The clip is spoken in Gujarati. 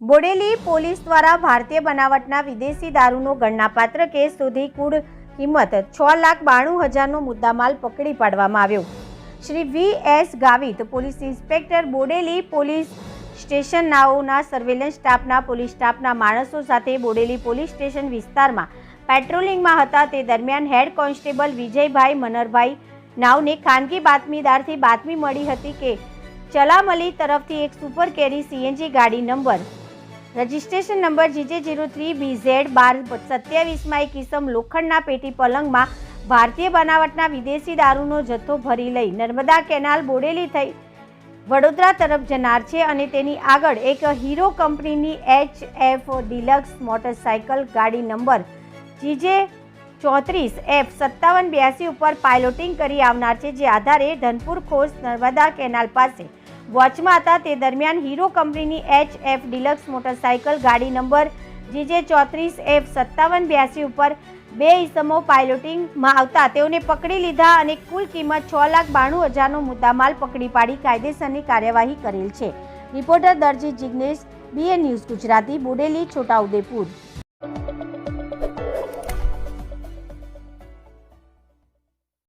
બોડેલી પોલીસ દ્વારા ભારતીય બનાવટના વિદેશી દારૂનો ગણનાપાત્ર કેસ શોધી કુલ કિંમત છ લાખ બાણું હજારનો મુદ્દામાલ પકડી પાડવામાં આવ્યો. Shri V S Gavit, police inspector, Bodeli police station નાઓના surveillance સ્ટાફના, પોલીસ સ્ટાફના માણસો સાથે બોડેલી પોલીસ સ્ટેશન વિસ્તારમાં પેટ્રોલિંગમાં હતા. તે દરમિયાન હેડ કોન્સ્ટેબલ વિજયભાઈ મનરભાઈ નાવને ખાનગી બાતમીદારથી બાતમી મળી હતી કે ચલામલી તરફથી એક સુપર કેરી સીએનજી ગાડી number registration number GJ zero three B Z બાર સત્યાવીસમાં એક ઇસમ લોખંડના પેટી પલંગમાં ભારતીય બનાવટના વિદેશી દારૂનો જથ્થો ભરી લઈ નર્મદા કેનાલ બોડેલી થઈ. વડોદરા તરફ જનાર છે અને તેની આગળ એક હીરો કંપનીની એચ એફ ડિલક્સ મોટરસાયકલ ગાડી નંબર જીજે ચોત્રીસ એફ સત્તાવન બ્યાસી ઉપર પાયલોટિંગ કરી આવનાર છે જે આધારે ધનપુર ખોસ નર્મદા કેનાલ પાસે વોચમાં હતા. તે દરમિયાન હીરો કંપનીની એચ એફ ડિલક્સ મોટરસાયકલ ગાડી નંબર જીજે ચોત્રીસ એફ સત્તાવન બ્યાસી ઉપર બે ઇસમો પાયલોટિંગમાં આવતા. તેઓને પકડી લીધા અને કુલ કિંમત છ લાખ બાણું હજારનો મુદ્દામાલ પકડી પાડી કાયદેસરની કાર્યવાહી કરેલ છે. Reporter Darji Jignesh BN news Gujarati, Bodeli, Chhotaudepur.